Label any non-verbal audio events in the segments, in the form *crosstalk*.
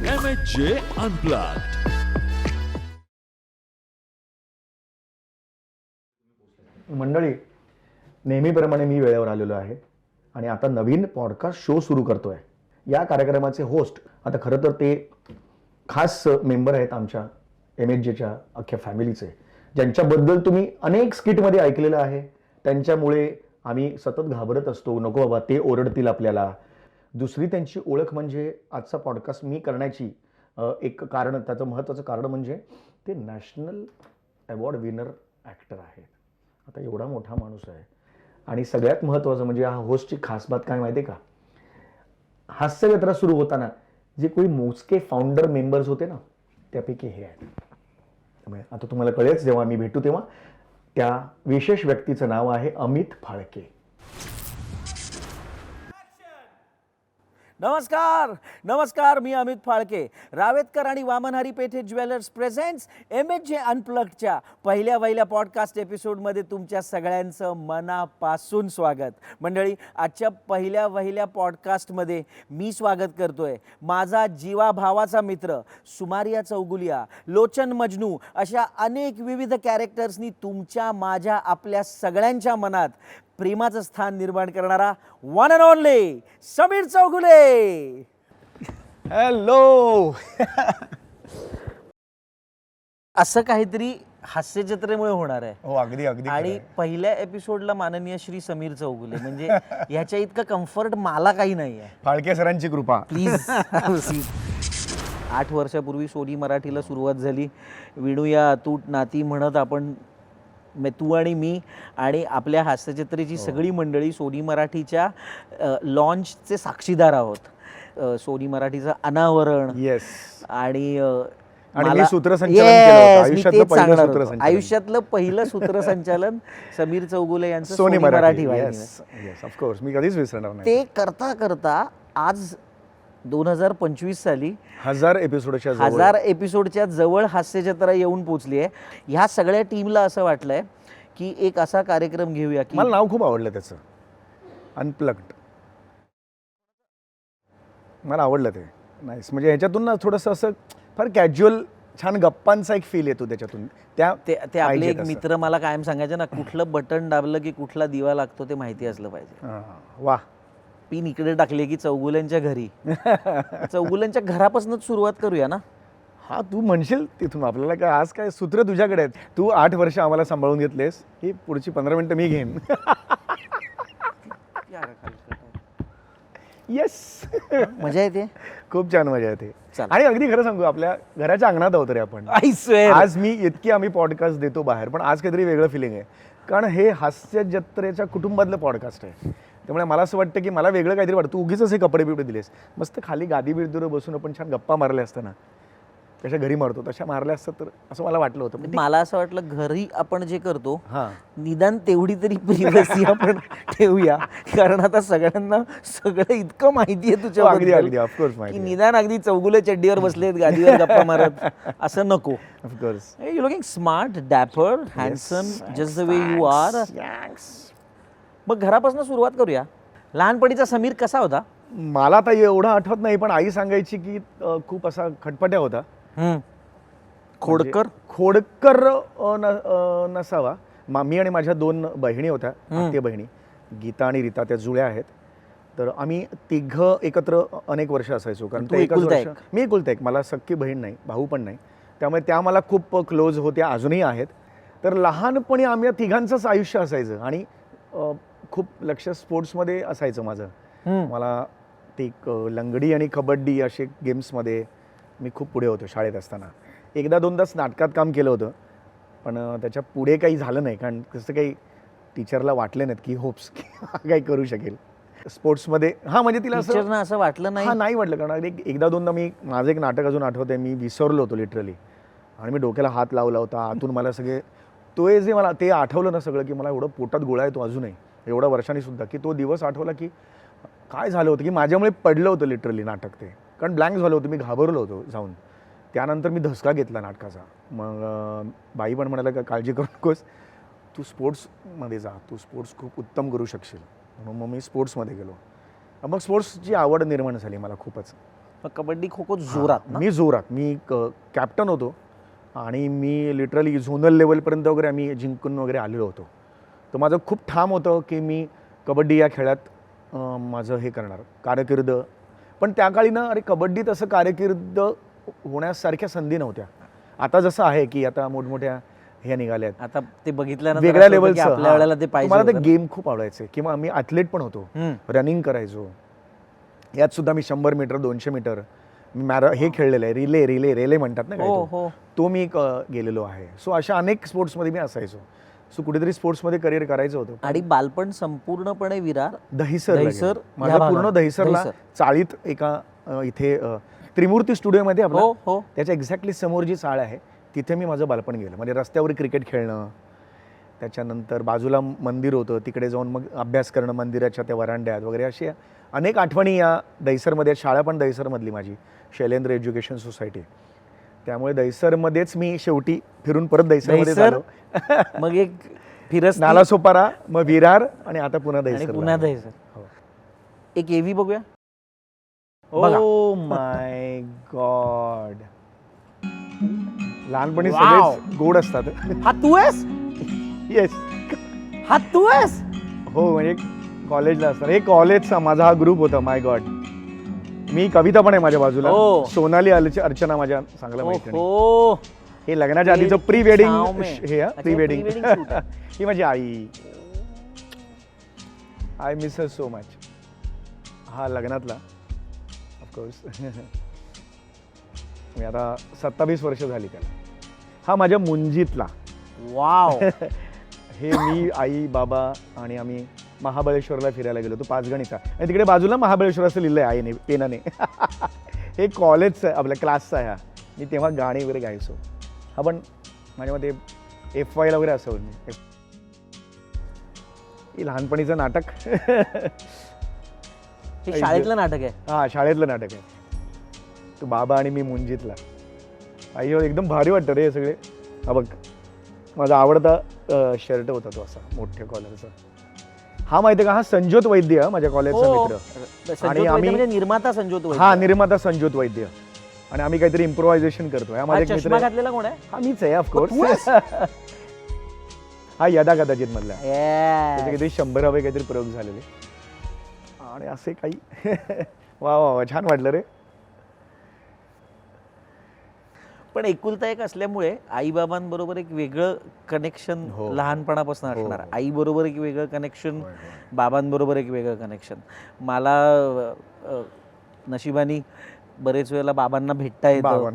M H J unplugged मंडळी नेहमीप्रमाणे मी वेळेवर आलेलो आहे आणि आता नवीन पॉडकास्ट शो सुरू करतोय. या कार्यक्रमाचे होस्ट आता खरं तर ते खास मेंबर आहेत आमच्या एम एच जेच्या अख्ख्या फॅमिलीचे ज्यांच्याबद्दल तुम्ही अनेक स्किटमध्ये ऐकलेलं आहे. त्यांच्यामुळे आम्ही सतत घाबरत असतो. नको बाबा ते ओरडतील आपल्याला. दुसरी त्यांची ओळख म्हणजे आजचा पॉडकास्ट मी करण्याची एक कारण त्याचं महत्त्वाचं कारण म्हणजे ते नॅशनल अवॉर्ड विनर ॲक्टर आहेत. आता एवढा मोठा माणूस आहे. आणि सगळ्यात महत्त्वाचं म्हणजे हा होस्टची खास बात काय माहिती आहे का? हास्य जत्रा सुरू होताना जे कोणी मोजके फाउंडर मेंबर्स होते ना त्यापैकी हे आहेत. त्यामुळे आता तुम्हाला कळेच जेव्हा मी भेटू तेव्हा. त्या विशेष व्यक्तीचं नाव आहे अमित फाळके. नमस्कार नमस्कार मी अमित फाळके. रावेतकर आणि Vamanhari Pethe jewellers presents M H J अनप्लगच्या पहिल्या पहिल्या पॉडकास्ट एपिसोडमध्ये तुमच्या सगळ्यांचं मनापासून स्वागत. मंडळी आजच्या पहिल्या पहिल्या पॉडकास्टमध्ये मी स्वागत करतोय माझा जीवा भावाचा मित्र सुमारिया चौगुलिया लोचन मजनू अशा अनेक विविध कॅरेक्टर्सनी तुमच्या माझ्या आपल्या सगळ्यांच्या मनात प्रेमाचं स्थान निर्माण करणारा one and only Sameer Chougule. Hello *laughs* असं काहीतरी हास्य जत्रेमुळे होणार आहे. हो अगदी अगदी आणि पहिल्या एपिसोडला माननीय श्री समीर चौगुले. म्हणजे ह्याच्या इतकं कम्फर्ट मला काही नाही आहे. फाळके सरांची कृपा. प्लीज *laughs* आठ वर्षापूर्वी सोनी मराठीला सुरुवात झाली. विणूया तूट नाती म्हणत आपण मे- तू आणि मी आणि आपल्या हास्यचित्रेची सगळी मंडळी सोनी मराठीच्या लॉन्चचे साक्षीदार आहोत. सोनी मराठीचं अनावरण येस आणि आणि सूत्रसंचालन आयुष्यातलं पहिलं. सूत्रसंचालन. आयुष्यातलं पहिलं सूत्रसंचालन समीर चौगुले यांचं सोनी मराठी. ऑफकोर्स मी कधीच विसरणार ते करता करता आज दोन हजार पंचवीस साली हजार एपिसोडच्या हजार एपिसोडच्या जवळ हास्यजत्रा येऊन पोचली आहे. ह्या सगळ्या टीमला असं वाटलंय की एक असा कार्यक्रम घेऊया की मला नाव खूप आवडलं त्याचं. अनप्लग्ड मला आवडलं ते. नाईस म्हणजे ह्याच्यातून ना थोडंसं असं फार कॅज्युअल छान गप्पांचा एक फील येतो त्याच्यातून. त्या ते ते आपले एक. मित्र मला कायम सांगायचे ना कुठलं बटन दाबलं की कुठला दिवा लागतो ते माहिती असलं पाहिजे. वा. पिन इकडे टाकले की चौगुल्यांच्या घरी. चौगुल्यांच्या घरापासूनच सुरुवात करूया ना? हा तू म्हणशील तिथून. आपल्याला काय आज काय सूत्र तुझ्याकडे आहेत. तू आठ वर्ष आम्हाला सांभाळून घेतलेस. ही पुढची पंधरा मिनिटं मी घेईन. येस मजा येते? खूप छान मजा येते. आणि अगदी खरं सांगू आपल्या घराच्या अंगणात आहोत रे आपण. आय स्वेअर आज मी इतकी आम्ही पॉडकास्ट देतो बाहेर पण आज काहीतरी वेगळं फिलिंग आहे. कारण हे हास्य जत्रेच्या कुटुंबातलं पॉडकास्ट आहे. त्यामुळे मला असं वाटतं की मला वेगळं काहीतरी वाटतं. तू उगीच हे कपडे बिपडे दिलेस. मस्त खाली गादी बिडदीवर बसून आपण छान गप्पा मारल्या असताना कशा घरी मारतो. तशा मारल्या असतात तर असं मला वाटलं होतं. मला असं वाटलं घरी आपण जे करतो हां. निदान तेवढी तरी प्रिव्हसी आपण ठेवूया. कारण आता सगळ्यांना सगळं इतकं माहिती आहे हो, अगदी अगदी. तुझ्या ऑफकोर्स माहिती निदान अगदी चौगुले चड्डीवर बसलेत गादीवर गप्पा मारत. असं नको. Of course you looking smart dapper handsome just the way you are मग घरापासून सुरुवात करूया. लहानपणीचा समीर कसा होता? मला आता एवढं आठवत नाही पण आई सांगायची की अं, खूप असा खटपट्या होता. खोडकर? म्हणजे खोडकर अ, न- अ, नसावा. मा- मी आणि माझ्या दोन बहिणी होत्या आत्ते बहिणी. गीता आणि रीता त्या जुळ्या आहेत. तर आम्ही तिघं एकत्र अनेक वर्ष असायचो कारण तू ते एकाच एकुलता वर्ष एक? मी एकुलता एक. मला सख्खी बहीण नाही भाऊ पण नाही. त्यामुळे त्या मला खूप क्लोज होत्या अजूनही आहेत. तर लहानपणी आम्ही या तिघांचंच आयुष्य असायचं आणि अ, खूप लक्ष स्पोर्ट्समध्ये असायचं माझं. मला ते लंगडी आणि कबड्डी असे गेम्समध्ये मी खूप पुढे होतो शाळेत असताना. एकदा दोनदाच नाटकात काम केलं होतं पण त्याच्या पुढे काही झालं नाही कारण तसं काही टीचरला वाटले नाहीत की होप्स की हा काही करू शकेल. स्पोर्ट्समध्ये हां म्हणजे तिला असं असं वाटलं नाही? नाही वाटलं कारण एक एकदा दोनदा मी माझं एक नाटक अजून आठवतंय मी विसरलो होतो लिटरली आणि मी डोक्याला हात लावला होता आतून मला सगळे तो जे मला ते आठवलं ना सगळं की मला एवढं पोटात गोळा येतो अजूनही. एवढ्या वर्षांनी सुद्धा की तो दिवस आठवला की काय झालं होतं की माझ्यामुळे पडलं होतं लिटरली नाटक ते. कारण ब्लँक झालं होतं मी घाबरलो होतो जाऊन. त्यानंतर मी धसका घेतला नाटकाचा. मग बाई पण म्हणाला का काळजी करू नकोस. तू स्पोर्ट्समध्ये जा. तू स्पोर्ट्स खूप उत्तम करू शकशील. म्हणून मग मी स्पोर्ट्समध्ये गेलो. मग स्पोर्ट्सची आवड निर्माण झाली मला खूपच. मग कबड्डी खो खो जोरात मी जोरात. मी कॅप्टन होतो. आणि मी लिटरली झोनल लेवलपर्यंत वगैरे आम्ही जिंकून वगैरे आलेलो होतो. तर माझं खूप ठाम होतं की मी कबड्डी या खेळात माझं हे करणार कारकीर्द. पण त्या काळी ना अरे कबड्डीत असं कारकीर्द होण्यासारख्या संधी नव्हत्या. आता जसं आहे की आता मोठमोठ्या ह्या निघाल्या आहेत आता ते बघितल्यानंतर वेगळ्या लेवलचं वेळेला ते पाहिजे मला ते. गेम खूप आवडायचे. किंवा मी ॲथलेट पण होतो. रनिंग करायचो. यात सुद्धा मी शंभर मीटर दोनशे मीटर मॅरा हे खेळलेलं आहे. रिले रिले रेले म्हणतात ना काय हो तो. हो. तो मी गेलेलो आहे. सो अशा अनेक स्पोर्ट्समध्ये मी असायचो. सो कुठेतरी स्पोर्ट्समध्ये करिअर करायचं होतं आणि बालपण संपूर्णपणे विरार दहिसर दहिसर माझं पूर्ण. दहिसरला दहिसर. चाळीत एका इथे त्रिमूर्ती स्टुडिओमध्ये आपला हो हो त्याच्या एक्झॅक्टली समोर जी चाळ आहे तिथे मी माझं बालपण गेलं म्हणजे रस्त्यावर क्रिकेट खेळणं त्याच्यानंतर बाजूला मंदिर होतं तिकडे जाऊन मग अभ्यास करणं मंदिराच्या त्या वरांड्यात वगैरे अशी अनेक आठवणी या दहिसरमध्ये. शाळा पण दहिसरमधली माझी शैलेंद्र एज्युकेशन सोसायटी त्यामुळे दहिसरमध्येच मी शेवटी फिरून परत दहिसरमध्ये दहिसर, झालो. *laughs* मग एक फिरस नाला सोपारा मग विरार आणि आता पुन्हा आणि दहिसर पुन्हा दहिसर. हो. एक एव्ही बघूया. बघा. Oh my God. लहानपणी. सगळेच गोड असतात. हा तू आहेस? येस हा तू आहेस? हो म्हणजे कॉलेजला असतात हे कॉलेजचा माझा हा ग्रुप होता माय गॉड मी कविता पण आहे माझ्या बाजूला. हो. सोनाली अर्च- अर्चना माझ्या चांगल्या मैत्रिणी. हो हे लग्नाच्या आधीचं प्री वेडिंग. हे अच्छा, प्री वेडिंग pre-wedding shoot आहे. *laughs* ही माझी आई. I miss her so much हा लग्नातला ऑफकोर्स *laughs* मी आता सत्तावीस वर्ष झाली त्याला. हा माझ्या मुंजीतला. वाव. *laughs* हे मी आई बाबा आणि आम्ही महाबळेश्वरला फिरायला गेलो तो पाचगणीचा. आणि तिकडे बाजूला महाबळेश्वर असं लिहिलंय आईने पेनाने. *laughs* हे कॉलेजचं आहे आपल्या क्लासचा आहे हा मी तेव्हा गाणी वगैरे गायचो. हा पण माझ्या मते एफ वायला वगैरे असं मी हे लहानपणीचं नाटक. *laughs* हे शाळेतलं नाटक आहे. हा शाळेतलं नाटक आहे. तो बाबा आणि मी मुंजीतला. आई हो, एकदम भारी वाटतं रे हे सगळे. हा बघ माझा आवडता शर्ट होता तो असा मोठ्या कॉलरचा हा माहिती का? हा संजोत वैद्य माझ्या कॉलेजचा हो. मित्र. संजोत आणि वैद्य आम्ही- म्हणजे निर्माता संजोत वैद्य. हा निर्माता संजोत वैद्य. आणि आम्ही काहीतरी इम्प्रोव्हायझेशन करतोय. हा हा माझा एक मित्र चष्मा आहे. घातलेला कोण आहे? हा मीच आहे ऑफकोर्स *laughs* हा यदा कदाचित मधला. त्याचे. काहीतरी शंभरावे काहीतरी प्रयोग झालेले. आणि असे काही *laughs* वा वा वा छान वाटलं रे. पण एकुलता एक असल्यामुळे आईबाबांबरोबर एक वेगळं कनेक्शन हो. लहानपणापासून हो, असणार. हो. आईबरोबर एक वेगळं कनेक्शन बाबांबरोबर एक वेगळं कनेक्शन मला नशिबाने बरेच वेळेला बाबांना भेटता येतं.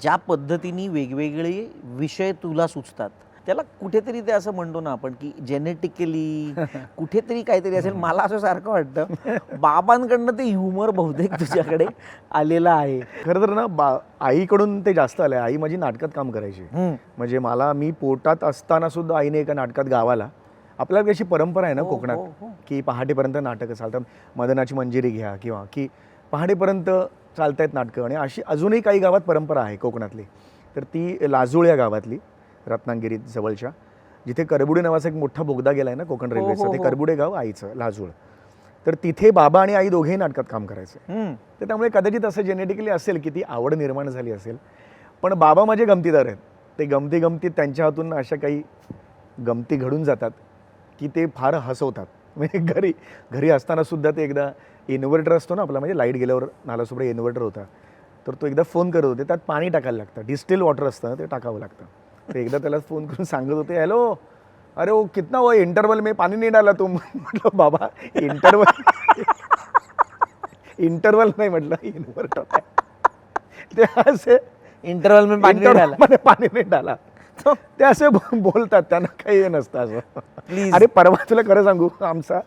ज्या पद्धतीने वेगवेगळे विषय तुला सुचतात त्याला कुठेतरी ते असं म्हणतो ना आपण की जेनेटिकली *laughs* कुठेतरी काहीतरी असेल. मला असं सारखं वाटतं. *laughs* बाबांकडनं ते ह्युमर बहुतेक तुझ्याकडे आलेलं आहे. खरं तर ना बा आईकडून ते जास्त आलंय. आई माझी नाटकात काम करायची. म्हणजे मला मी पोटात असताना सुद्धा आईने एका नाटकात गावाला आपल्याला कशी परंपरा आहे ना हो, हो, कोकणात हो. की पहाटेपर्यंत नाटकं चालतात मदनाची मंजिरी घ्या किंवा की पहाटेपर्यंत चालतायत नाटकं. आणि अशी अजूनही काही गावात परंपरा आहे कोकणातली. तर ती लाजूळ या गावातली. रत्नागिरी जवळच्या जिथे करबुडे नावाचा एक मोठा बोगदा गेला आहे ना कोकण हो, रेल्वेचा हो, ते हो. करबुडे गाव आईचं लाजूळ. तर तिथे बाबा आणि आई दोघेही नाटकात काम करायचे. हम्म. तर त्यामुळे कदाचित असं जेनेटिकली असेल की ती आवड निर्माण झाली असेल. पण बाबा माझे गमतीदार आहेत. ते गमती गमतीत त्यांच्या हातून अशा काही गमती घडून जातात की ते फार हसवतात. म्हणजे घरी घरी असताना सुद्धा ते एकदा इन्व्हर्टर असतो ना आपला म्हणजे लाइट गेल्यावर नालासोबडे इन्व्हर्टर होता. तर तो एकदा फोन करत होते त्यात पाणी टाकायला लागतं. डिस्टिल वॉटर असतं ना ते टाकावं लागतं. एकदा त्याला फोन करून सांगत होते हॅलो अरे ओ कितना वो इंटरवल में पानी नहीं डाला तुम? *laughs* म्हटलं बाबा इंटरवल इंटरवल *laughs* नाही म्हटलं इन्व्हर्टर ते असे इंटरवल में पाणी नाही डाला. मध्ये पाणी नाही डाला. ते असे बो- बोलतात त्यांना काही हे नसतं असं. Please. अरे परवा तुला खरं सांगू आमचा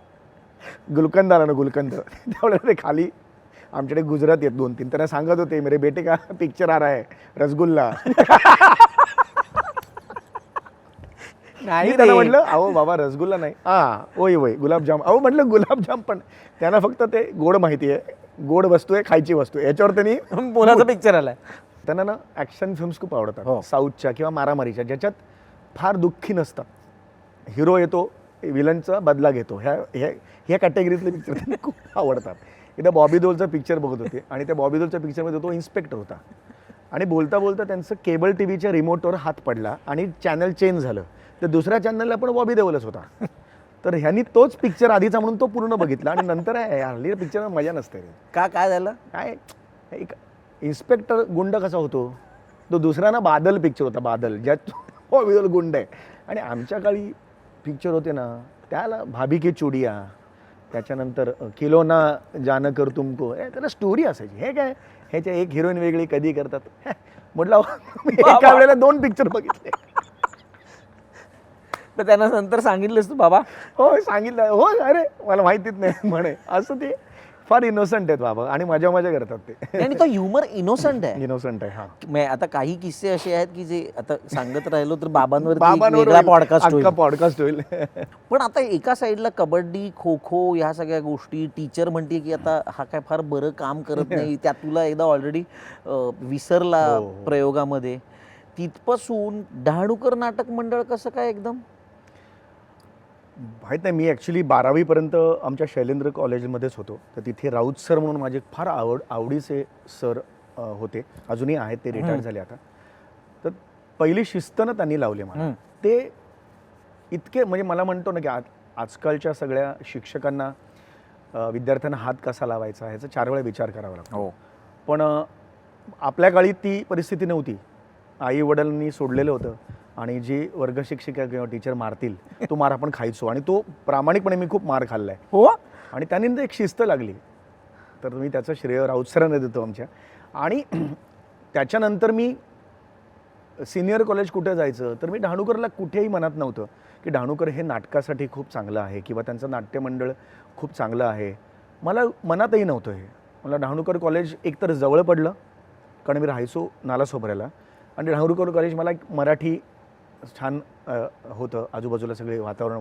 गुलकंद आला ना गुलकंद. त्यावेळेला ते खाली आमच्याकडे गुजरात येत दोन तीन त्यांना सांगत होते मेरे बेटे का पिक्चर आ रहा है रसगुल्ला. *laughs* नाही मी त्यांना रे. म्हटलं अहो बाबा रसगुल्ला नाही. हा. ओय वय गुलाबजाम. अहो म्हटलं गुलाबजाम पण. त्यांना फक्त ते गोड माहिती आहे. गोड वस्तू आहे खायची वस्तू आहे. याच्यावर त्यांनी *laughs* बोलाचा पिक्चर आलाय. त्यांना ना ॲक्शन फिल्म्स खूप हो. आवडतात साऊथच्या किंवा मारामारीच्या ज्याच्यात फार दुःखी नसतात. हिरो येतो विलनचा बदला घेतो. ह्या ह्या ह्या कॅटेगरीतले पिक्चर त्यांना *laughs* खूप आवडतात. इथं बॉबी दोलचा पिक्चर बघत होते आणि त्या बॉबी दोलच्या पिक्चरमध्ये तो इन्स्पेक्टर होता. आणि बोलता बोलता त्यांचं केबल टी व्हीच्या रिमोटवर हात पडला आणि चॅनल चेंज झालं. तर दुसऱ्या चॅनलला पण बॉबी देओलच होता. तर ह्यांनी तोच पिक्चर आधीचा म्हणून तो पूर्ण बघितला आणि नंतर आहे, हल्ली पिक्चर मजा नसते का काय झालं? काय एक इन्स्पेक्टर गुंड कसा होतो? तो दुसरा ना बादल पिक्चर होता बादल. ज्यात *laughs* बॉबी गुंड आहे. आणि आमच्या काळी पिक्चर होते ना त्याला भाभी की चुडिया त्याच्यानंतर किलोना जान कर तुमको हे त्याला स्टोरी असायची. हे काय? ह्याच्या एक हिरोईन वेगळी कधी करतात? *laughs* म्हटलं एका वेळेला दोन पिक्चर बघितले. तर त्यांना नंतर सांगितलंस तू बाबा. हो सांगितलं. हो अरे मला माहितीच नाही म्हणे. असं ते फार इनोसंट आहेत बाबा आणि मजा मजा करतात ते. आणि तो ह्युमर इनोसंट आहे. इनोसंट आहे हा. मे- आता काही किस्से असे आहेत की जे आता सांगत राहिलो तर बाबांवर बाबांवर पॉडकास्ट होईल. पॉडकास्ट होईल. पण आता एका साईडला कबड्डी खो खो ह्या सगळ्या गोष्टी टीचर म्हणते की आता हा काय फार बरं काम करत नाही त्या तुला एकदा ऑलरेडी विसरला हो, हो. प्रयोगामध्ये. तिथपासून डहाणूकर नाटक मंडळ कसं काय एकदम? माहीत नाही मी ॲक्च्युली बारावीपर्यंत आमच्या शैलेंद्र कॉलेजमध्येच होतो. तर तिथे राऊत सर म्हणून माझे फार आवड आवडीचे सर अ, होते. अजूनही आहेत ते रिटायर. झाले आता. तर पहिली शिस्त ना त्यांनी लावली मला. ते इतके म्हणजे मला म्हणतो ना की आज आजकालच्या सगळ्या शिक्षकांना अ, विद्यार्थ्यांना हात कसा लावायचा ह्याचा चार वेळा विचार करावा लागतो. हो. पण अ, आपल्या काळी ती परिस्थिती नव्हती. आई वडिलांनी सोडलेलं होतं. आणि जी वर्ग शिक्षिका किंवा टीचर मारतील तो मार आपण खायचो. आणि तो प्रामाणिकपणे मी खूप मार खाल्ला आहे हो? आणि त्यांनी एक शिस्त लागली. तर मी त्याचं श्रेय राऊत सरांना देतो आमच्या. आणि *clears throat* त्याच्यानंतर मी सिनियर कॉलेज कुठे जायचं? तर मी डहाणूकरला कुठेही मनात नव्हतं की डहाणूकर हे नाटकासाठी खूप चांगलं आहे किंवा त्यांचं नाट्यमंडळ खूप चांगलं आहे. मला मनातही नव्हतं हे. मला डहाणूकर कॉलेज एकतर जवळ पडलं कारण मी राहायचो नालासोपऱ्याला आणि डहाणूकर कॉलेज मला एक मराठी छान होतं. आजूबाजूला सगळे वातावरण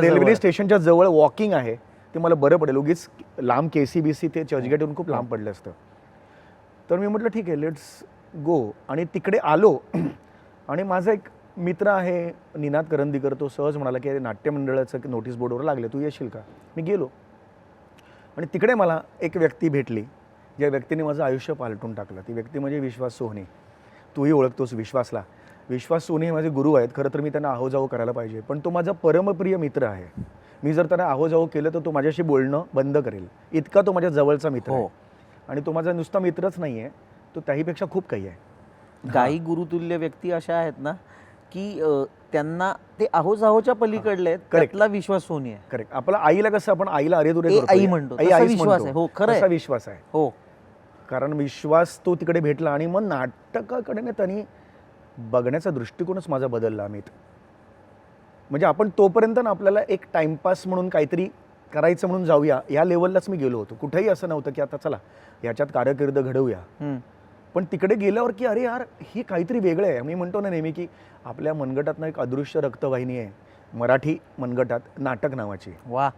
रेल्वे. स्टेशनच्या जवळ. वॉकिंग आहे. ते मला बरं पडेल. उगीच लांब के सी बी सी ते चर्चगेटहून खूप लांब पडलं असतं. तर मी म्हटलं ठीक आहे लेट्स गो आणि तिकडे आलो. *clears throat* आणि माझा एक मित्र आहे निनाद करंदीकर. तो सहज म्हणाला की अरे नाट्यमंडळाचं नोटीस बोर्डवर लागले. तू येशील का? मी गेलो. आणि तिकडे मला एक व्यक्ती भेटली. ज्या व्यक्तीने माझं आयुष्य पालटून टाकलं. ती व्यक्ती म्हणजे विश्वास सोहने. तूही ओळखतोस विश्वासला. विश्वास सोहने हे माझे गुरु आहेत खरं तर मी त्यांना आहोजाओ करायला पाहिजे पण तो माझा परमप्रिय मित्र आहे मी जर त्यांना आहोजाओ केलं तर तो माझ्याशी बोलणं बंद करेल इतका तो माझ्या जवळचा मित्र आहे हो. आणि तो माझा नुसता मित्रच नाही आहे तो त्याहीपेक्षा खूप काही आहे काही गुरुतुल्य व्यक्ती अशा आहेत ना की त्यांना ते आहोज आहोच्या पलीकडले. त्यातला विश्वास सोनी आहे करेक्ट आपला आईला कसं आपण आईला अरे करतो आई. म्हणतो. विश्वास. आहे. हो, खरं विश्वास आहे हो कारण विश्वास तो तिकडे भेटला आणि मग नाटकाकडे ना त्यांनी बघण्याचा दृष्टिकोनच माझा बदलला अमित. म्हणजे आपण तोपर्यंत ना आपल्याला एक टाइमपास म्हणून काहीतरी करायचं म्हणून जाऊया या लेवललाच मी गेलो होतो. कुठेही असं नव्हतं की आता चला याच्यात कारकीर्द घडवूया. पण तिकडे गेल्यावर की अरे यार हे काहीतरी वेगळं आहे. मी म्हणतो ना नेहमी की आपल्या मनगटात एक अदृश्य रक्तवाहिनी आहे. मराठी मनगटात नाटक नावाची. वा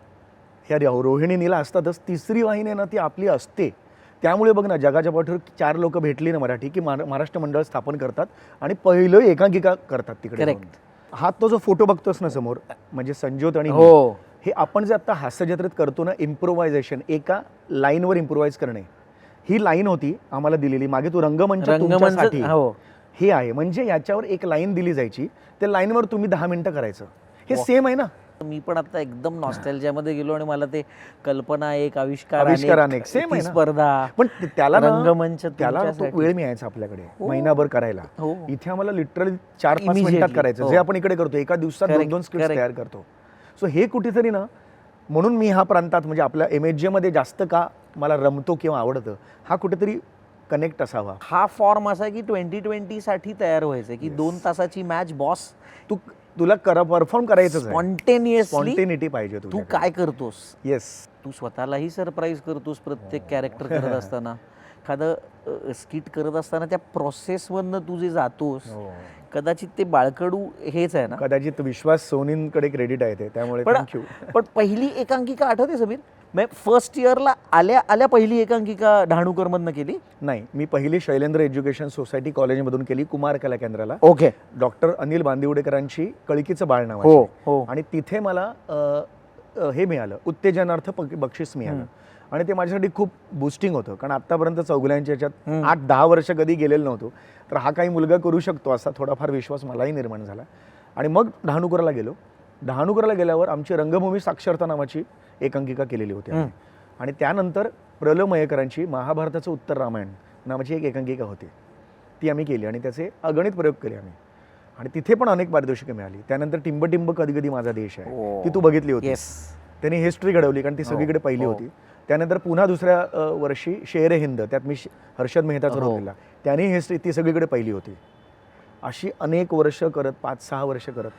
ह्या रोहिणीनीला असतातच तिसरी वाहिनी ना ती आपली असते. त्यामुळे बघ ना जगाच्या पाठीवर चार लोक भेटली ना मराठी की महारा- महाराष्ट्र मंडळ स्थापन करतात आणि पहिलं एकांकिका करतात तिकडे. हा तो जो फोटो बघतोस ना समोर म्हणजे संजोत आणि हो. हे आपण जे आता हास्यजत्रेत करतो ना इम्प्रोव्हायझेशन एका लाईनवर इम्प्रोव्हाइज करणे. ही लाईन होती आम्हाला दिलेली. मागे तू रंगमंच हो. हे आहे. म्हणजे याच्यावर एक लाईन दिली जायची. त्या लाईनवर तुम्ही दहा मिनिटं करायचं. हे. सेम आहे ना? मी पण आता एकदम नॉस्टॅल्जियामध्ये गेलो आणि मला ते कल्पना एक आविष्कार आविष्कार अनेक, ती आहे ना. स्पर्धा पण ते- त्याला ना- रंगमंच त्याला तो तुमच्यासाठी. वेळ मिळायचा आपल्याकडे हो. महिनाभर करायला हो इथे आम्हाला लिटरली चार पाच Immediately. मिनिटात करायचं हो. जे आपण इकडे करतो एका दिवसात दोन Correct, दोन स्क्रिप्ट correct. तयार करतो सो हे कुठेतरी ना म्हणून मी ह्या प्रांतात म्हणजे आपल्या एम एच मध्ये जास्त का मला रमतो किंवा आवडतं हा कुठेतरी कनेक्ट असावा हा फॉर्म असा आहे की ट्वेंटी ट्वेंटी साठी तयार व्हायचं की दोन तासाची मॅच बॉस तू तुला करा परफॉर्म करायचं स्पॉन्टेनियसली स्पॉन्टेनिटी पाहिजे तू तुझ्याकडे. काय करतोस? येस तू स्वतःलाही सरप्राईज करतोस प्रत्येक कॅरेक्टर करत असताना. एखादं स्किट करत असताना त्या प्रोसेसमधनं तू जे जातोस कदाचित ते बाळकडू हेच आहे ना? कदाचित विश्वास सोनींकडे क्रेडिट आहे ते त्यामुळे पण थँक्यू पण पहिली एकांकिका आठवते समीर? मी फर्स्ट इयरला आल्या आल्या पहिली एकांकिका डहाणूकर मधनं केली? नाही मी पहिली शैलेंद्र एज्युकेशन सोसायटी कॉलेजमधून केली कुमार कला केंद्राला. ओके. डॉक्टर अनिल बांदिवडेकरांची कळकीचं बाळ नाव हो हो. आणि तिथे मला अ, अ, हे मिळालं उत्तेजनार्थ पक- बक्षीस मिळालं. आणि ते माझ्यासाठी खूप बुस्टिंग होतं कारण आत्तापर्यंत चौगुल्यांच्या याच्यात आठ दहा वर्ष कधी गेलेलो नव्हतो. तर हा काही मुलगा करू शकतो असा थोडाफार विश्वास मलाही निर्माण झाला. आणि मग डहाणुकराला गेलो. डहाणुकराला गेल्यावर आमची रंगभूमी साक्षरता नावाची एकांकिका केलेली होती. आणि त्यानंतर प्र ल मयेकरांची महाभारताचं उत्तर रामायण नावाची एक एकांकिका होती. ती आम्ही केली आणि त्याचे अगणित प्रयोग केले आम्ही. आणि तिथे पण अनेक पारितोषिकं मिळाली. त्यानंतर टिंब टिंब कधी कधी माझा देश आहे. हो. ती तू बघितली होती. त्यांनी हिस्ट्री घडवली कारण ती सगळीकडे पहिली हो. होती. त्यानंतर पुन्हा दुसऱ्या वर्षी शेर हिंद त्यात मी हर्षद मेहताचा हो. रोल केला. त्याने हिस्ट्री ती सगळीकडे पहिली होती. अशी अनेक वर्ष करत पाच सहा वर्ष करत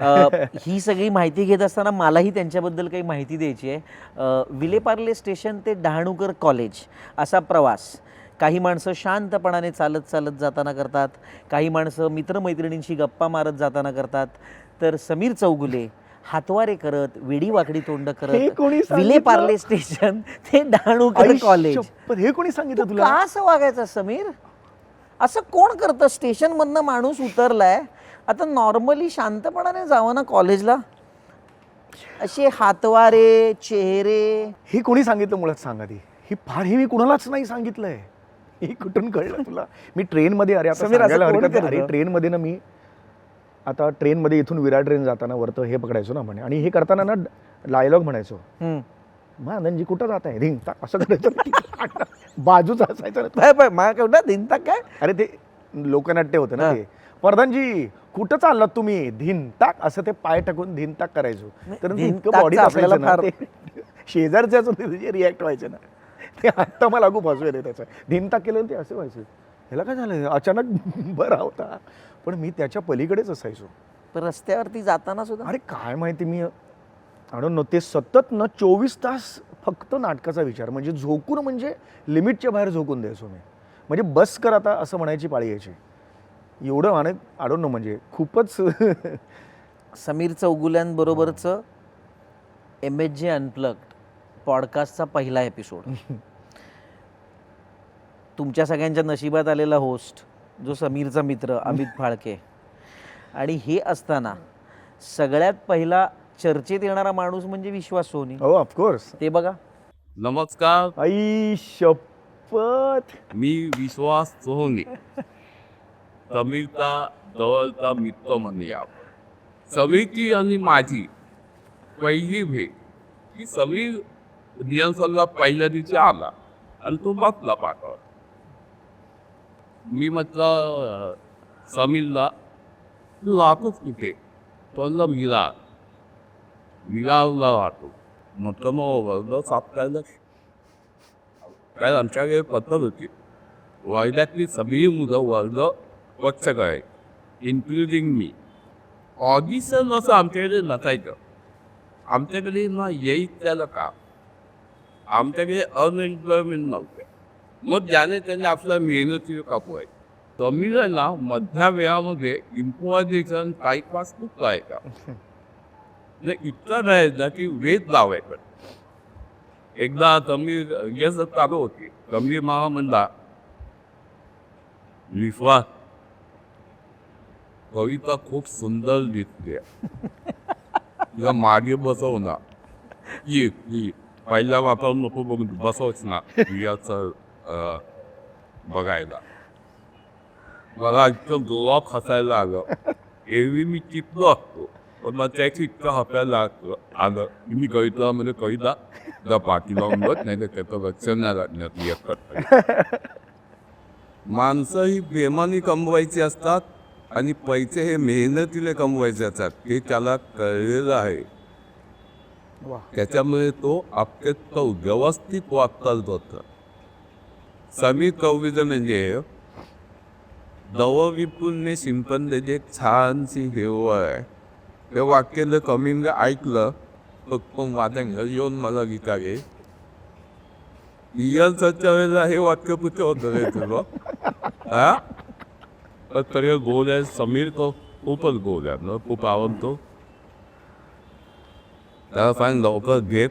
ही सगळी माहिती घेत असताना मलाही त्यांच्याबद्दल काही माहिती द्यायची आहे. विलेपार्ले स्टेशन ते डहाणूकर कॉलेज असा प्रवास. काही माणसं शांतपणाने चालत चालत जाताना करतात. काही माणसं मित्रमैत्रिणींशी गप्पा मारत जाताना करतात. तर समीर चौगुले हातवारे करत वेडी वाकडी तोंड करत सांगितलं? विलेपार्ले स्टेशन ते डहाणूकर कॉलेज. हे कोणी सांगितलं तुला? असं वागायचं समीर? असं कोण करतं? स्टेशन मधनं माणूस उतरलाय आता नॉर्मली शांतपणाने जावं ना कॉलेजला असे हातवारे चेहरे हे कोणी सांगितलं मुळात सांगा ती ही फार हे मी कुणालाच नाही सांगितलंय हे कुठून कळलं तुला मी ट्रेनमध्ये अरे आता समीर, असं सांगायला कोण हरकत नाही. करतं? अरे ट्रेनमध्ये ना मी आता ट्रेनमध्ये इथून विराट ट्रेन जाताना वरतं हे पकडायचो ना म्हणे आणि हे करताना ना डायलॉग म्हणायचो हम्म. मग आनंदजी कुठं जात आहे रिंग टाक असं करायचं *laughs* बाजूचा असायचं ना. बाय केवढा काय अरे ते लोकनाट्य होतं ना हा. ते प्रधानजी कुठं चाललात तुम्ही? धिन टाक. असं ते पाय टाकून धिन टाक करायचो. तर इतकं बॉडी आपल्याला फार- ते *laughs* शेजारच्याच रिॲक्ट व्हायचे ना ते आत्ता मला खूप हसू येते त्याचं. धिन टाक केलं ते असं व्हायचं. ह्याला काय झालं? अचानक *laughs* बरा होता. पण मी त्याच्या पलीकडेच असायचो. पण रस्त्यावरती जाताना सुद्धा? अरे काय माहिती मी आडून नो ते सतत न चोवीस तास फक्त नाटकाचा विचार. म्हणजे झोकून म्हणजे लिमिटच्या बाहेर झोकून द्यायचो मी. म्हणजे बस कर आता असं म्हणायची पाळी यायची. एवढं अनेक आडून नो म्हणजे खूपच *laughs* समीर चौगुल्यांबरोबरचं एम एच जे अनप्लग्ड पॉडकास्टचा पहिला एपिसोड *laughs* तुमच्या सगळ्यांच्या नशिबात आलेला होस्ट जो समीरचा मित्र अमित फाळके. आणि हे असताना सगळ्यात पहिला चर्चेत येणारा माणूस म्हणजे विश्वास सोनी. हो ऑफकोर्स ते बघा. नमस्कार. आई शपथ. मी विश्वास सोहने *laughs* समीरचा जवळचा मित्र म्हणूया समीरची आणि माझी पहिली भेट. ही समीर रिहर्सलला पहिल्या दिवशी आला आणि तो बसला पाठावर. मी म्हटलं समीरला तू राहतोच कुठे? तो विरार विरारला राहतो. म्हटलं मग वर्ग सापडायला काय आमच्याकडे पद्धत होती वर्गातली सगळी मुलं वर्ग स्वच्छ काय इन्क्लुडिंग मी ऑडिशन असं आमच्याकडे नसायचं. आमच्याकडे ना येईल त्याला का आमच्याकडे अनएम्प्लॉयमेंट नव्हते. मग ज्याने त्याने आपल्या मेहनती कापवाय कमी ना मधल्या वेळामध्ये इम्प्रोव्हायझेशन पास खूप करायचा. का इतका राहायचं की वेद लावायचं. एकदा कमी गेस चालू होती. कमी मामा म्हणला विश्वास कविता खूप सुंदर दिसते तिला मागे बसव ना. ये ये. पहिल्या नको बघून बसवच ना. याचं बघायला. मला इतकं जोरात हसायला आलं एरवी मी चिपलो असतो पण मला त्याची इतकं हसायला आलं की मी कविता म्हणजे कविता. जरा पाठी लावून बघ नाही तर त्याचं लक्ष नाही लागण्यात माणसं ही प्रेमाने कमवायची असतात आणि पैसे हे मेहनतीने कमवायचे असतात. हे त्याला कळलेलं आहे. त्याच्यामुळे तो अत्यंत व्यवस्थित वागतात होतं समीर कविता म्हणजे दव विपुलने शिंपणलेली एक छानशी हेव आहे. ते वाक्य कमी ऐकलं तर तो माझ्या घरी येऊन मला विचारे. रिहर्सलच्या वेळेला हे वाक्य कुठे होतं रे तुला? हा? तर तरी गोल आहे समीर तो खूपच गोल आहे ना खूप आवडतो त्याला फाईन लवकर घेत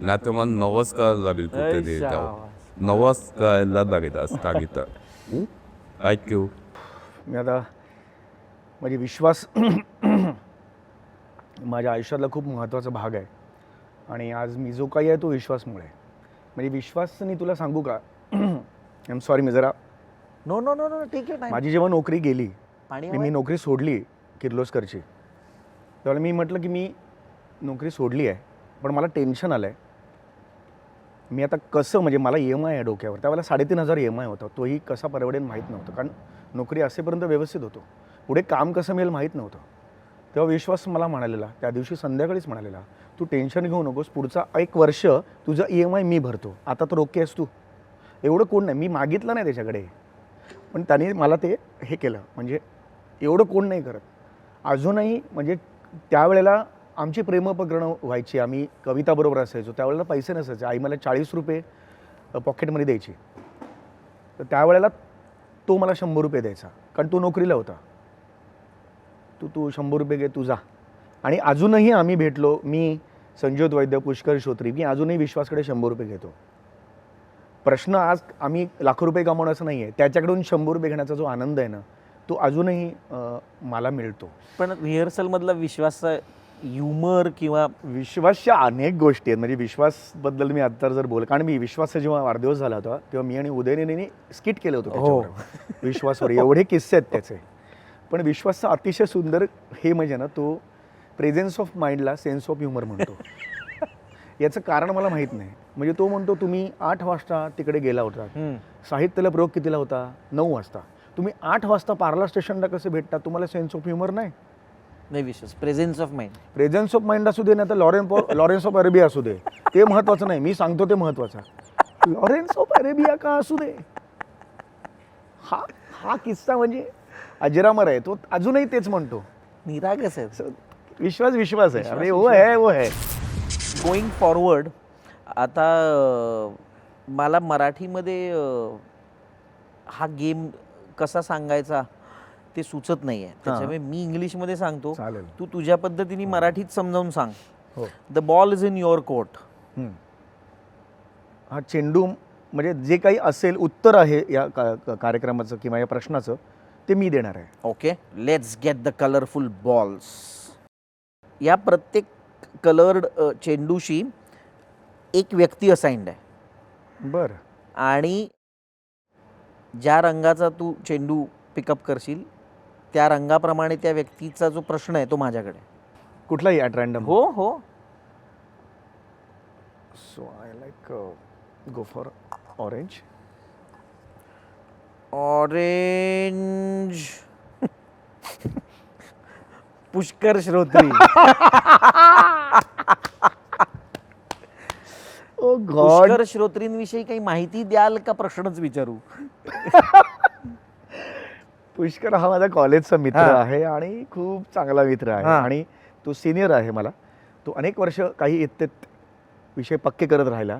नाही तर मला नवस करायला लागेल कुठे नवस करायला लागेल असता इथं ऐकू मी आता म्हणजे विश्वास माझ्या आयुष्यातला खूप महत्त्वाचा भाग आहे आणि आज मी जो काही आहे तो विश्वासमुळे आहे. म्हणजे विश्वासनी तुला सांगू का आय एम सॉरी मी जरा नो नो नो नो ठीक आहे माझी जेव्हा नोकरी गेली आणि मी? नोकरी सोडली किर्लोस्करची. त्यावेळेला मी म्हटलं की मी नोकरी सोडली आहे पण मला टेन्शन आलं आहे मी आता कसं म्हणजे मला ई एम आय आहे डोक्यावर त्यावेळेला साडेतीन हजार ई एम आय होता. तोही कसा परवडेल माहीत नव्हतं कारण नोकरी असेपर्यंत व्यवस्थित होतो. पुढे काम कसं मिळेल माहीत नव्हतं. तेव्हा विश्वास मला म्हणालेला त्या दिवशी संध्याकाळीच म्हणालेला तू टेन्शन घेऊ नकोस पुढचा एक वर्ष तुझा ई एम आय मी भरतो. आता तर ओके आहेस तू. एवढं कोण नाही मी मागितलं नाही त्याच्याकडे. पण त्याने मला ते हे केलं. म्हणजे एवढं कोण नाही करत. अजूनही म्हणजे त्यावेळेला आमची प्रेमप्रकरणं व्हायची. आम्ही कविताबरोबर असायचो. त्यावेळेला पैसे नसायचे. आई मला चाळीस रुपये पॉकेटमध्ये द्यायची. तर त्यावेळेला तो मला शंभर रुपये द्यायचा. कारण तो नोकरीला होता. तू तू शंभर रुपये घे तू जा. आणि अजूनही आम्ही भेटलो. मी संजोत वैद्य पुष्कर श्रोत्री मी अजूनही विश्वासकडे शंभर रुपये घेतो. प्रश्न आज आम्ही लाखो रुपये कमवण्याचा नाही आहे त्याच्याकडून शंभर रुपये घेण्याचा जो आनंद आहे ना तो अजूनही मला मिळतो. पण रिहर्सल मधला विश्वास ह्युमर किंवा विश्वासच्या अनेक गोष्टी आहेत. म्हणजे विश्वासबद्दल मी आता जर बोल कारण मी विश्वासचा जेव्हा वाढदिवस झाला होता तेव्हा मी आणि उदयने स्किट केलं होतं हो. विश्वासवर एवढे किस्से आहेत त्याचे. पण विश्वासचा अतिशय सुंदर हे म्हणजे ना तो प्रेझेन्स ऑफ माइंडला सेन्स ऑफ ह्युमर म्हणतो. याचं कारण मला माहीत नाही. म्हणजे तो म्हणतो तुम्ही आठ वाजता तिकडे गेला होता. साहित्याला प्रयोग कितीला होता? नऊ वाजता. तुम्ही आठ वाजता पार्ला स्टेशनला कसे भेटता? तुम्हाला सेन्स ऑफ ह्युमर नाही? नाही विश्वास presence of mind presence of mind असू दे ना तर लॉरेन पॉ लॉरेन्स ऑफ अरेबिया असू दे. ते महत्वाचं नाही. मी सांगतो ते महत्वाचं. लॉरेन्स ऑफ अरेबिया का असू दे? हा हा किस्सा म्हणजे अजरामर आहे. तो अजूनही तेच म्हणतो. निरागस आहे. विश्वास विश्वास आहे. अरे वो है वो है गोईंग फॉरवर्ड आता मला मराठीमध्ये हा गेम कसा सांगायचा ते सुचत नाही आहे त्याच्यामुळे मी इंग्लिशमध्ये सांगतो. तू तुझ्या पद्धतीने मराठीत समजावून सांग. हो. The ball is in your court. हा चेंडू म्हणजे जे काही असेल उत्तर आहे या कार्यक्रमाचं किंवा या प्रश्नाचं ते मी देणार आहे. Okay let's get the colourful balls या प्रत्येक कलर्ड चेंडूशी एक व्यक्ती असाइंड आहे. बरं. आणि ज्या रंगाचा तू चेंडू पिकअप करशील त्या रंगाप्रमाणे त्या व्यक्तीचा जो प्रश्न आहे तो माझ्याकडे. कुठलाही ॲट रँडम हो हो. So I like go for orange orange Pushkar Shrotri oh God Pushkar श्रोत्रींविषयी काही माहिती द्याल का प्रश्नच विचारू? *laughs* पुष्कर हा माझा कॉलेजचा मित्र हा. आहे आणि खूप चांगला मित्र आहे हा. आणि तो सिनियर आहे मला. तो अनेक वर्ष काही इयत्तेत विषय पक्के करत राहिला.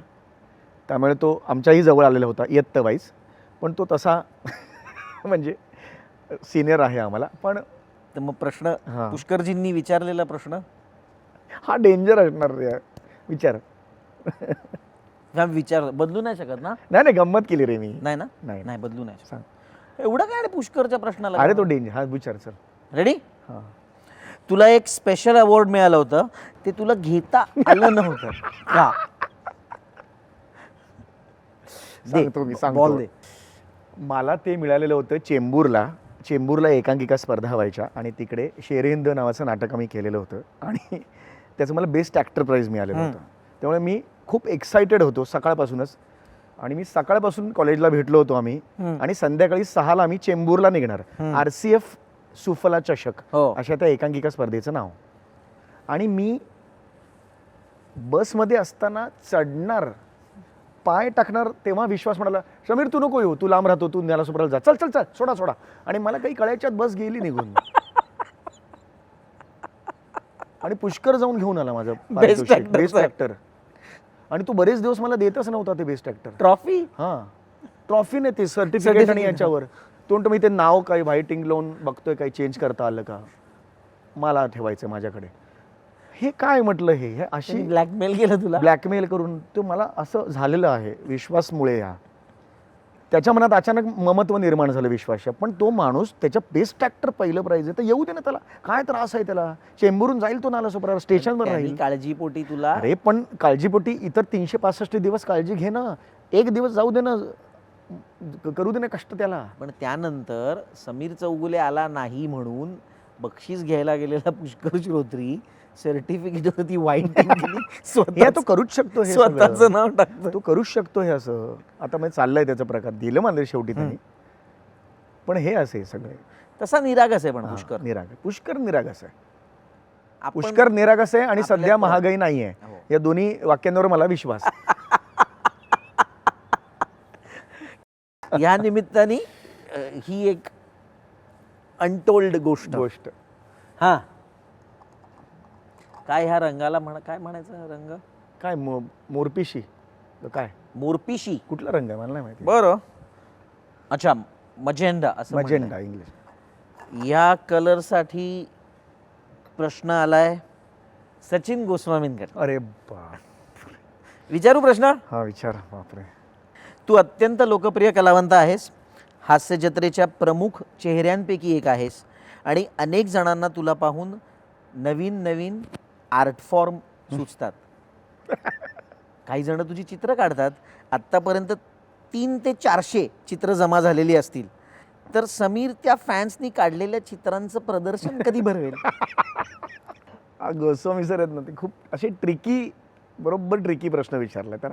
त्यामुळे तो आमच्याही जवळ आलेला होता इयत्त वाईज पण तो तसा *laughs* म्हणजे सिनियर आहे आम्हाला. पण तर मग प्रश्न हा. पुष्करजींनी विचारलेला प्रश्न? हा डेंजर असणार रे विचार. *laughs* हा विचार बदलू नाही शकत ना? नाही नाही गंमत केली रे मी. नाही ना? नाही. नाही बदलू नाही शकत. सांग. एवढं काय रे पुष्करच्या प्रश्नाला? अरे तो डेंजर हा विचार सर. रेडी हां. तुला एक स्पेशल अवॉर्ड मिळालं होतं. ते तुला घेता आलं नव्हतं. *laughs* का दे सांगतो मी सांगतो. दे. मला ते मिळालेलं होतं चेंबूरला. चेंबूरला एकांकिका स्पर्धा व्हायच्या आणि तिकडे शेरहिंद नावाचं नाटक आम्ही केलेलं होतं. आणि त्याचं मला बेस्ट ॲक्टर प्राईज मिळालेलं. होतं. त्यामुळे मी खूप एक्सायटेड होतो सकाळपासूनच. आणि मी सकाळपासून कॉलेजला भेटलो होतो आम्ही. आणि संध्याकाळी सहाला आम्ही चेंबूरला निघणार. आर सी एफ सुफला चषक. हो. अशा त्या एकांकिका स्पर्धेचं नाव. आणि मी बसमध्ये असताना चढणार पाय टाकणार तेव्हा विश्वास म्हणाला समीर तू नको येऊ तू लांब राहतो तू न्याला सुपराला जा चल चल चल सोडा सोडा. आणि मला काही कळायच्यात बस गेली निघून. *laughs* आणि पुष्कर जाऊन घेऊन आला माझा बेस्ट. ऍक्टर आणि तो बरेच दिवस मला देतच नव्हता ते बेस्ट ऍक्टर ट्रॉफी हा. ट्रॉफी नाही ते सर्टिफिकेट आणि. याच्यावर. तो म्हणतो मी ते नाव काय व्हाईटिंग लावून बघतोय काही चेंज करता आलं का? मला ठेवायचं माझ्याकडे. हे काय म्हटलं हे? हे अशी ब्लॅकमेल केलं तुला? ब्लॅकमेल करून तो मला असं झालेलं आहे विश्वासमुळे या. त्याच्या मनात अचानक ममत्व निर्माण झालं विश्वासच्या पण तो माणूस त्याच्या बेस्ट ॲक्टर पहिलं प्राईज आहे. तर येऊ दे ना त्याला. काय त्रास आहे त्याला? चेंबूरून जाईल तो नाला सोपरा स्टेशनवर राहील. काळजीपोटी तुला अरे पण काळजीपोटी इतर तीनशे पासष्ट दिवस काळजी घे ना. एक दिवस जाऊ दे ना. करू दे ना कष्ट त्याला. पण त्यानंतर समीर चौगुले आला नाही म्हणून बक्षीस घ्यायला गेलेला पुष्कर श्रोत्री सर्टिफिकेट वरती *laughs* वाईट हे तो करूच शकतो हे स्वतःच. नाव टाकतो तो करूच शकतो हे असं. आता म्हणजे चाललंय त्याचा प्रकार. दिलं मला शेवटी त्यांनी. पण हे असे सगळे. तसा निरागस आहे पण पुष्कर. निरागस पुष्कर निरागस आहे पुष्कर निरागस आहे आणि सध्या तो- महागाई नाही आहे हो. या दोन्ही वाक्यांवर मला विश्वास. *laughs* या निमित्ताने ही एक अनटोल्ड गोष्ट. गोष्ट. हा. काय ह्या रंगाला म्हणा काय म्हणायचं हा रंग? काय मो- मोरपिशी? का काय? मोरपिशी. कुठला रंग आहे? मला नाही माहिती. बरं. अच्छा मजेंडा असं मजेंडा इंग्लिश. या कलरसाठी प्रश्न आलाय सचिन गोस्वामींकडे अरे बाप. विचारू प्रश्न? हा विचार. बापरे. तू अत्यंत लोकप्रिय कलावंत आहेस. हास्य जत्रेच्या प्रमुख चेहऱ्यांपैकी एक आहेस. आणि अनेक जणांना तुला पाहून नवीन नवीन आर्ट फॉर्म सुचतात. काही जण तुझी चित्र काढतात. आत्तापर्यंत तीन ते चारशे चित्र जमा झालेली असतील. तर समीर त्या फॅन्सनी काढलेल्या चित्रांचं प्रदर्शन कधी भरवेल? गोस्वामी सर आहेत ना ते खूप असे ट्रिकी बरोबर ट्रिकी प्रश्न विचारला तर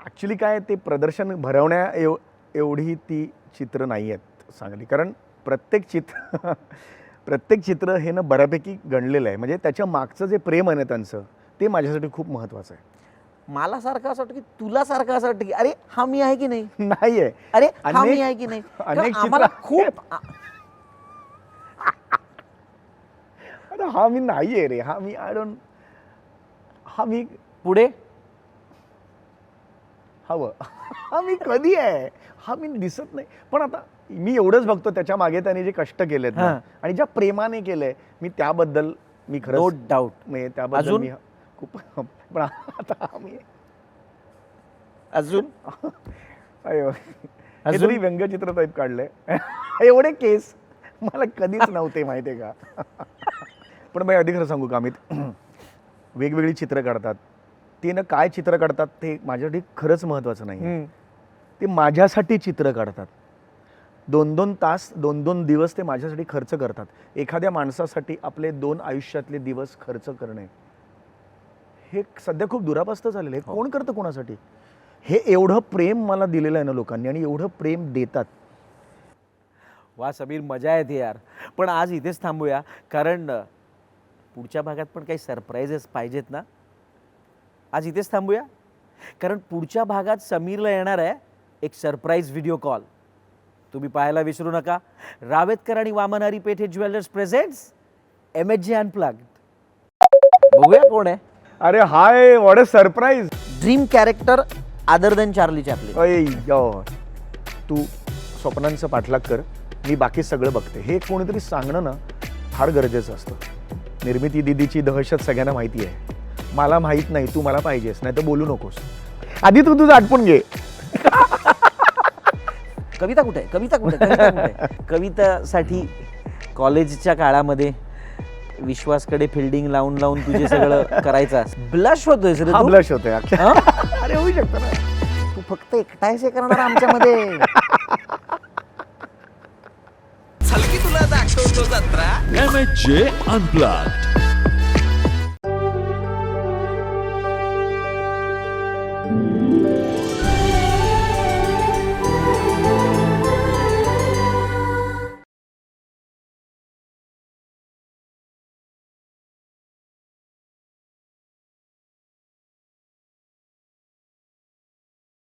ॲक्च्युली काय ते प्रदर्शन भरवण्या एव एवढी ती चित्र नाही आहेत सांगली. कारण प्रत्येक चित्र *laughs* प्रत्येक चित्र हे ना बऱ्यापैकी गणलेलं आहे. म्हणजे त्याच्या मागचं जे प्रेम आहे ना त्यांचं ते माझ्यासाठी खूप महत्त्वाचं आहे. मला सारखं असं वाटतं की तुला सारखं असं वाटतं की अरे हा मी आहे की नाही? *laughs* नाही आहे. अरे हा मी आहे की नाही? *laughs* अनेक आम्हाला चित्र- खूप *laughs* अरे हा मी नाही आहे रे. हा मी आय डोंट हा मी पुढे? हवं. हा मी कधी आहे? हा मी दिसत नाही. पण आता मी एवढंच बघतो त्याच्यामागे त्याने जे कष्ट केलेत ना हां. आणि ज्या प्रेमाने केलंय मी त्याबद्दल मी नो खरंच डाऊट म्हणजे त्याबद्दल अजून? मी खूप *laughs* पण आता हा मी अजून? *laughs* अयो. हे अजून? तरी व्यंगचित्र टाईप काढलंय. *laughs* एवढे केस मला कधीच नव्हते माहितीये का? पण बाई अधिक खरं सांगू का अमित? *clears throat* वेगवेगळी चित्र काढतात. ते ना काय चित्र काढतात ते माझ्यासाठी खरंच महत्वाचं नाही ते माझ्यासाठी चित्र काढतात. दोन दोन तास दोन दोन दिवस ते माझ्यासाठी खर्च करतात. एखाद्या माणसासाठी आपले दोन आयुष्यातले दिवस खर्च करणे. हे सध्या खूप दुरापास्त झालेलं आहे. कोण करतं कोणासाठी? हे एवढं प्रेम मला दिलेलं आहे ना लोकांनी आणि एवढं प्रेम देतात. वा समीर मजा येते यार. पण आज इथेच थांबूया. कारण पुढच्या भागात पण काही सरप्राईजेस पाहिजेत ना? आज इथेच थांबूया. कारण पुढच्या भागात समीरला येणार आहे एक सरप्राईज व्हिडिओ कॉल तुम्ही पाहायला विसरू नका. रावेतकर आणि Vamanhari Pethe jewellers presents M H J unplug बघूया कोण आहे. अरे hi what a surprise dream character other than Charlie Chaplin अय तू स्वप्नांचं पाठलाग कर मी बाकी सगळं बघते. हे कोणीतरी सांगणं ना फार गरजेचं असतं. निर्मिती दिदीची दहशत सगळ्यांना माहिती आहे. मला माहीत नाही तू मला पाहिजेस नाही तर बोलू नकोस. आधी तू तुझं आटपून घे. कविता कुठे आहे कविता कुठे आहे? कविता कुठे आहे? *laughs* कवितासाठी कॉलेजच्या काळामध्ये विश्वासकडे फिल्डिंग लावून लावून तुझे सगळं करायचं ब्लश होतोय रे हा तू? ब्लश होतोय हं? अरे होऊ शकतं ना तू फक्त एकटायच हे करणार आमच्यामध्ये एम एच जे अनप्लग्ड